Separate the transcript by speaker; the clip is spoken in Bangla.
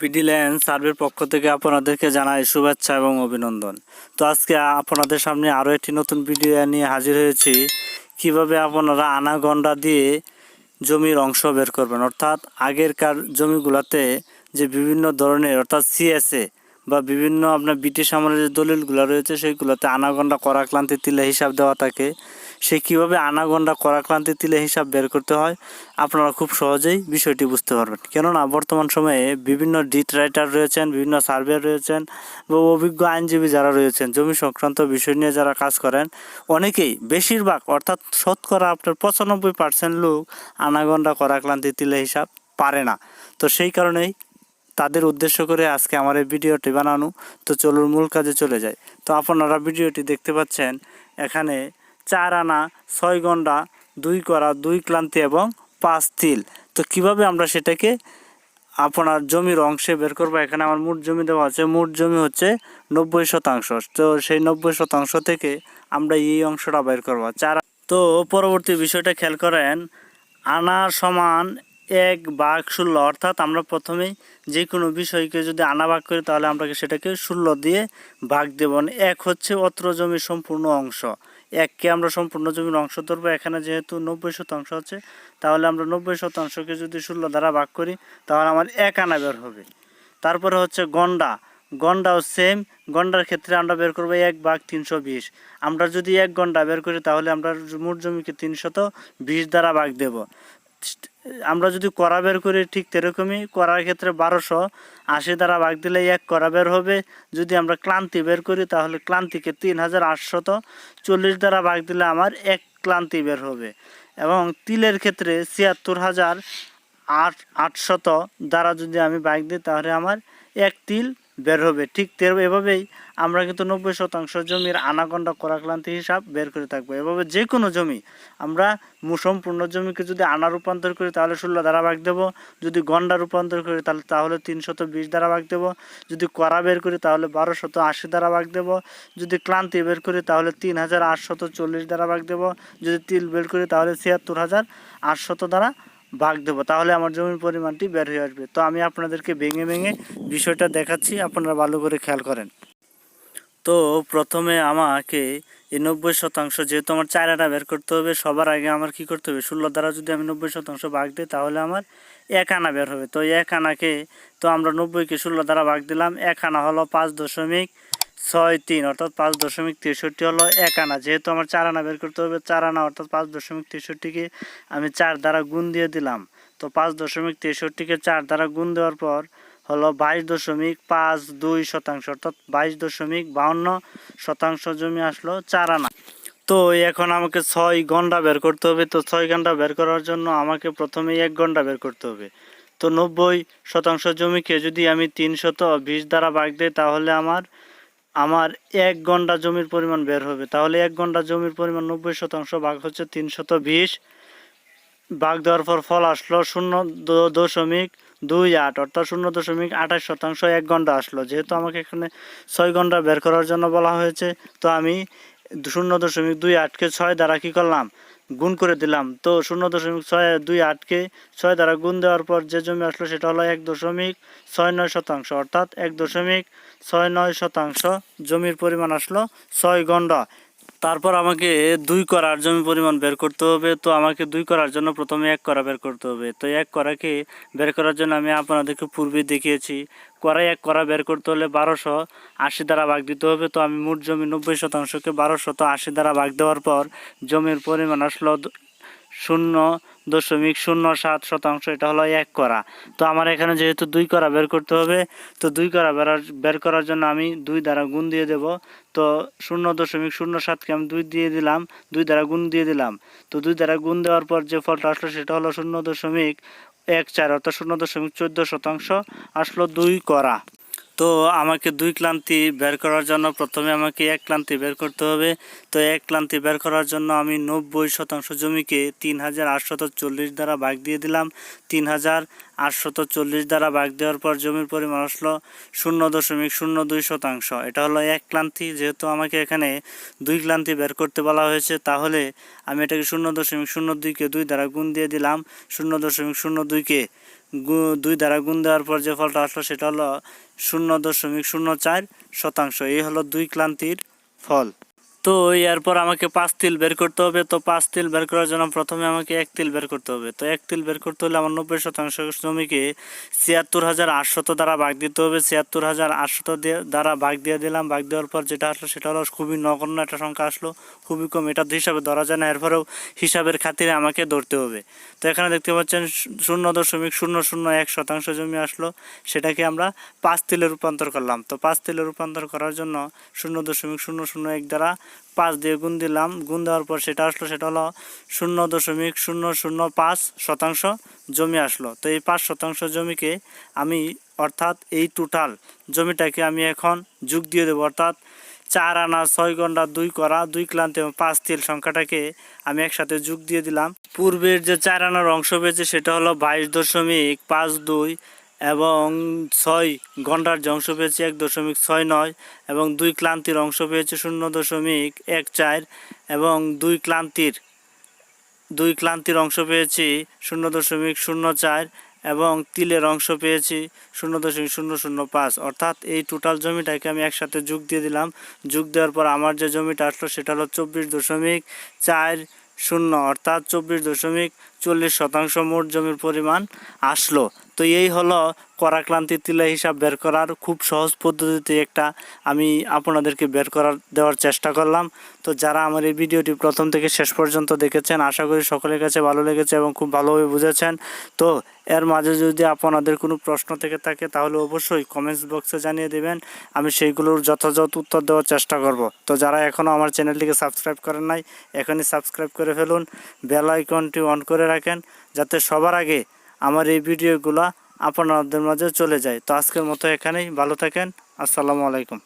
Speaker 1: পিডিল্যান্ড সার্ভের পক্ষ থেকে আপনাদেরকে জানাই শুভেচ্ছা এবং অভিনন্দন। তো আজকে আপনাদের সামনে আরও একটি নতুন ভিডিও নিয়ে হাজির হয়েছি। কীভাবে আপনারা আনাগন্ডা দিয়ে জমির অংশ বের করবেন? অর্থাৎ আগেরকার জমিগুলোতে যে বিভিন্ন ধরনের, অর্থাৎ সিএসএ বা বিভিন্ন আপনার ব্রিটিশ আমলের যে দলিলগুলো রয়েছে সেইগুলোতে আনাগন্ডা করাক্লান্তি তিলে হিসাব দেওয়া থাকে। সে কীভাবে আনাগন্ডা করাক্লান্তি তিলে হিসাব বের করতে হয়, আপনারা খুব সহজেই বিষয়টি বুঝতে পারবেন। কেননা, বর্তমান সময়ে বিভিন্ন ডিট রাইটার রয়েছেন, বিভিন্ন সার্ভে রয়েছেন বা অভিজ্ঞ আইনজীবী যারা রয়েছেন, জমি সংক্রান্ত বিষয় নিয়ে যারা কাজ করেন, অনেকেই বেশিরভাগ অর্থাৎ শতকরা আপনার পঁচানব্বই পার্সেন্ট লোক আনাগন্ডা করাক্লান্তি তিলে হিসাব পারে না। তো সেই কারণেই তাদের উদ্দেশ্য করে আজকে আমার এই ভিডিওটি বানানো। তো চলুন মূল কাজে চলে যায় তো আপনারা ভিডিওটি দেখতে পাচ্ছেন, এখানে চার আনা, ছয় গন্ডা, দুই করা, দুই ক্লান্তি এবং পাঁচ তিল। তো কীভাবে আমরা সেটাকে আপনার জমির অংশে বের করব? এখানে আমার মোট জমি দেওয়া আছে। মোট জমি হচ্ছে নব্বই শতাংশ। তো সেই নব্বই শতাংশ থেকে আমরা এই অংশটা বের করব। চার তো পরবর্তী বিষয়টা খেয়াল করেন, আনা সমান এক ভাগ ষোলো, অর্থাৎ আমরা প্রথমেই যে কোনো বিষয়কে যদি আনা ভাগ করি, তাহলে আমরা সেটাকে ষোলো দিয়ে ভাগ দেব। এক হচ্ছে অত্র জমির সম্পূর্ণ অংশ। এককে আমরা সম্পূর্ণ জমির অংশ ধরবো। এখানে যেহেতু নব্বই শতাংশ আছে, তাহলে আমরা নব্বই শতাংশকে যদি ষোলো দ্বারা ভাগ করি, তাহলে আমার এক আনা বের হবে। তারপরে হচ্ছে গন্ডা। গন্ডাও সেম গন্ডার ক্ষেত্রে আমরা বের করব এক ভাগ তিনশো বিশ। আমরা যদি এক গন্ডা বের করি, তাহলে আমরা মোট জমিকে তিনশত বিশ দ্বারা ভাগ দেব। আমরা যদি করা বের করি ঠিক সেরকমই করার ক্ষেত্রে বারোশো, আশি দ্বারা ভাগ দিলে এক করা বের হবে। যদি আমরা ক্লান্তি বের করি তাহলে ক্লান্তিকে তিন হাজার আটশত চল্লিশ দ্বারা ভাগ দিলে আমার এক ক্লান্তি বের হবে। এবং তিলের ক্ষেত্রে ছিয়াত্তর হাজার আট, আটশত দ্বারা যদি আমি ভাগ দিই তাহলে আমার এক তিল বের হবে। ঠিক এভাবেই আমরা কিন্তু নব্বই শতাংশ জমির আনাগন্ডা করাক্লান্তি হিসাব বের করে থাকব। এভাবে যে কোনো জমি, আমরা মু- সম্পূর্ণ জমিকে যদি আনা রূপান্তর করি তাহলে ষোলো দ্বারা ভাগ দেবো। যদি গন্ডা রূপান্তর করি তাহলে তাহলে তিনশত বিশ দ্বারা ভাগ দেবো। যদি করা বের করি তাহলে বারোশত আশি দ্বারা ভাগ দেবো। যদি ক্লান্তি বের করি তাহলে তিন হাজার আটশত চল্লিশ দ্বারা ভাগ দেবো। যদি তিল বের করি তাহলে ছিয়াত্তর হাজার আটশত দ্বারা ভাগ দেবো। তাহলে আমার জমির পরিমাণটি বের হয়ে আসবে। তো আমি আপনাদেরকে ভেঙে ভেঙে বিষয়টা দেখাচ্ছি, আপনারা ভালো করে খেয়াল করেন। তো প্রথমে আমাকে এই নব্বই শতাংশ, যেহেতু আমার চারাটা বের করতে হবে, সবার আগে আমার কি করতে হবে? ষোলো দ্বারা যদি আমি নব্বই শতাংশ ভাগ দিই, তাহলে আমার এক আনা বের হবে। তো এক আনাকে, তো আমরা নব্বইকে ষোলো দ্বারা ভাগ দিলাম, এক আনা হলো পাঁচ দশমিক ছয় তিন, অর্থাৎ পাঁচ দশমিক তেষট্টি হলো এক আনা। যেহেতু আমার চার আনা বের করতে হবে, চার আনা অর্থাৎ পাঁচ দশমিক তেষট্টিকে আমি চার দ্বারা গুণ দিয়ে দিলাম। তো পাঁচ দশমিক তেষট্টিকে চার দ্বারা গুণ দেওয়ার পর হলো বাইশ দশমিক পাঁচ দুই শতাংশ, অর্থাৎ বাইশ দশমিক বাউন্ন শতাংশ জমি আসলো চার আনা। তো এখন আমাকে ছয় ঘণ্টা বের করতে হবে। তো ছয় ঘণ্টা বের করার জন্য আমাকে প্রথমে এক ঘণ্টা বের করতে হবে। তো নব্বই শতাংশ জমিকে যদি আমি তিনশত বিশ দ্বারা ভাগ দিই, তাহলে আমার আমার এক ঘণ্টা জমির পরিমাণ বের হবে। তাহলে এক ঘণ্টা জমির পরিমাণ নব্বই শতাংশ ভাগ হচ্ছে তিনশত বিশ ভাগ দেওয়ার পর ফল আসলো শূন্য দশমিক দুই আট, অর্থাৎ শূন্য দশমিক আঠাশ শতাংশ এক ঘণ্টা আসলো। যেহেতু আমাকে এখানে ছয় ঘণ্টা বের করার জন্য বলা হয়েছে, তো আমি শূন্য দশমিক দুই আটকে ছয় দ্বারা কী করলাম? গুণ করে দিলাম। তো শূন্য দশমিক ছয় দুই আটকে ছয় দ্বারা গুণ দেওয়ার পর যে জমি আসলো সেটা হলো এক দশমিক ছয় নয় শতাংশ, অর্থাৎ এক দশমিক ছয় নয় শতাংশ জমির পরিমাণ আসলো ছয় ঘণ্টা তারপর আমাকে দুই করার জমি পরিমাণ বের করতে হবে। তো আমাকে দুই করার জন্য প্রথমে এক করা বের করতে হবে। তো এক করাকে বের করার জন্য আমি আপনাদেরকে পূর্বে দেখিয়েছি। করাই এক করা বের করতে হলে বারোশো আশি দ্বারা ভাগ দিতে হবে। তো আমি মোট জমি নব্বই শতাংশকে বারোশত আশি দ্বারা ভাগ দেওয়ার পর জমির পরিমাণ আসলো শূন্য দশমিক শূন্য সাত শতাংশ, এটা হলো এক করা। তো আমার এখানে যেহেতু দুই করা বের করতে হবে, তো দুই করা বেরার বের করার জন্য আমি দুই দ্বারা গুণ দিয়ে দেব। তো শূন্য দশমিক শূন্য সাতকে আমি দুই দিয়ে দিলাম, দুই দ্বারা গুণ দিয়ে দিলাম। তো দুই দ্বারা গুণ দেওয়ার পর যে ফলটা আসলো সেটা হলো শূন্য দশমিক এক চার, অর্থাৎ শূন্য দশমিক চোদ্দ শতাংশ আসলো দুই করা। তো আমাকে দুই ক্লান্তি বের করার জন্য প্রথমে আমাকে এক ক্লান্তি বের করতে হবে। তো এক ক্লান্তি বের করার জন্য আমি নব্বই শতাংশ জমিকে তিন হাজার আটশত চল্লিশ দ্বারা ভাগ দিয়ে দিলাম। তিন হাজার আটশত চল্লিশ দ্বারা ভাগ দেওয়ার পর জমির পরিমাণ আসলো শূন্য দশমিক শূন্য দুই শতাংশ। এটা হলো এক ক্লান্তি, যেহেতু আমাকে এখানে দুই ক্লান্তি বের করতে বলা হয়েছে, তাহলে আমি এটাকে শূন্য দশমিক শূন্য দুইকে দুই দ্বারা গুণ দিয়ে দিলাম। শূন্য দশমিক শূন্য দুইকে দুই দ্বারা গুণ দেওয়ার পর যে ফলটা আসলো সেটা হলো শূন্য দশমিক শূন্য চার শতাংশ। এই হলো দুই ক্লান্তির ফল। তো এরপর আমাকে পাঁচ তিল বের করতে হবে। তো পাঁচ তিল বের করার জন্য প্রথমে আমাকে এক তিল বের করতে হবে। তো এক তিল বের করতে হলে আমার নব্বই শতাংশ জমিকে ছিয়াত্তর হাজার আটশত দ্বারা ভাগ দিতে হবে। ছিয়াত্তর হাজার আটশত দ্বারা ভাগ দিয়ে দিলাম। ভাগ দেওয়ার পর যেটা আসলো সেটা হলো খুবই নগণ্য একটা সংখ্যা আসলো। খুবই কম। এটা হিসাবে ধরা যায় না। এরপরেও হিসাবের খাতিরে আমাকে ধরতে হবে। তো এখানে দেখতে পাচ্ছেন শূন্য দশমিক শূন্য শূন্য এক শতাংশ জমি আসলো। সেটাকে আমরা পাঁচ তিলে রূপান্তর করলাম। তো পাঁচ তিলে রূপান্তর করার জন্য শূন্য দশমিক শূন্য শূন্য এক দ্বারা পাঁচ দিয়ে গুণ দিলাম, গুণ দেওয়ার পর সেটা আসলো, সেটা হলো শূন্য দশমিক শূন্য শূন্য পাঁচ শতাংশ জমি আসলো। তো এই পাঁচ শতাংশ জমিকে আমি অর্থাৎ এই টোটাল জমিটাকে আমি এখন যোগ দিয়ে দেবো। অর্থাৎ চার আনা ছয় ঘণ্টা দুই করা, দুই ক্লান্তি এবং পাঁচ তিল সংখ্যাটাকে আমি একসাথে যোগ দিয়ে দিলাম। পূর্বের যে চার আনার অংশ পেয়েছে সেটা হলো বাইশ দশমিক পাঁচ দুই এবং ছয় ঘণ্টার যে অংশ পেয়েছে এক দশমিক ছয় নয় এবং দুই ক্লান্তির অংশ পেয়েছে শূন্য দশমিক এক চার এবং দুই ক্লান্তির দুই ক্লান্তির অংশ পেয়েছি শূন্য দশমিক শূন্য চার এবং তিলের অংশ পেয়েছি শূন্য দশমিক শূন্য শূন্য পাঁচ। অর্থাৎ এই টোটাল জমিটাকে আমি একসাথে যোগ দিয়ে দিলাম। যোগ দেওয়ার পর আমার যে জমিটা আসলো সেটা হলো চব্বিশ দশমিক চার শূন্য, অর্থাৎ চব্বিশ দশমিক চল্লিশ শতাংশ মোট জমির পরিমাণ আসলো। তো এই হলো করাক্লান্তি তিলা হিসাব বের করার খুব সহজ পদ্ধতিতে একটা আমি আপনাদেরকে বের করার দেওয়ার চেষ্টা করলাম। তো যারা আমার এই ভিডিওটি প্রথম থেকে শেষ পর্যন্ত দেখেছেন, আশা করি সকলের কাছে ভালো লেগেছে এবং খুব ভালোভাবে বুঝেছেন। তো এর মাঝে যদি আপনাদের কোনো প্রশ্ন থেকে থাকে, তাহলে অবশ্যই কমেন্টস বক্সে জানিয়ে দেবেন। আমি সেইগুলোর যথাযথ উত্তর দেওয়ার চেষ্টা করব। তো যারা এখনও আমার চ্যানেলটিকে সাবস্ক্রাইব করেন নাই, এখনই সাবস্ক্রাইব করে ফেলুন। বেল আইকনটি অন করে রাখেন যাতে সবার আগে আমার এই ভিডিওগুলো আপনাদের মাঝে চলে যায়। তো আজকের মতো এখানেই, ভালো থাকেন, আসসালামু আলাইকুম।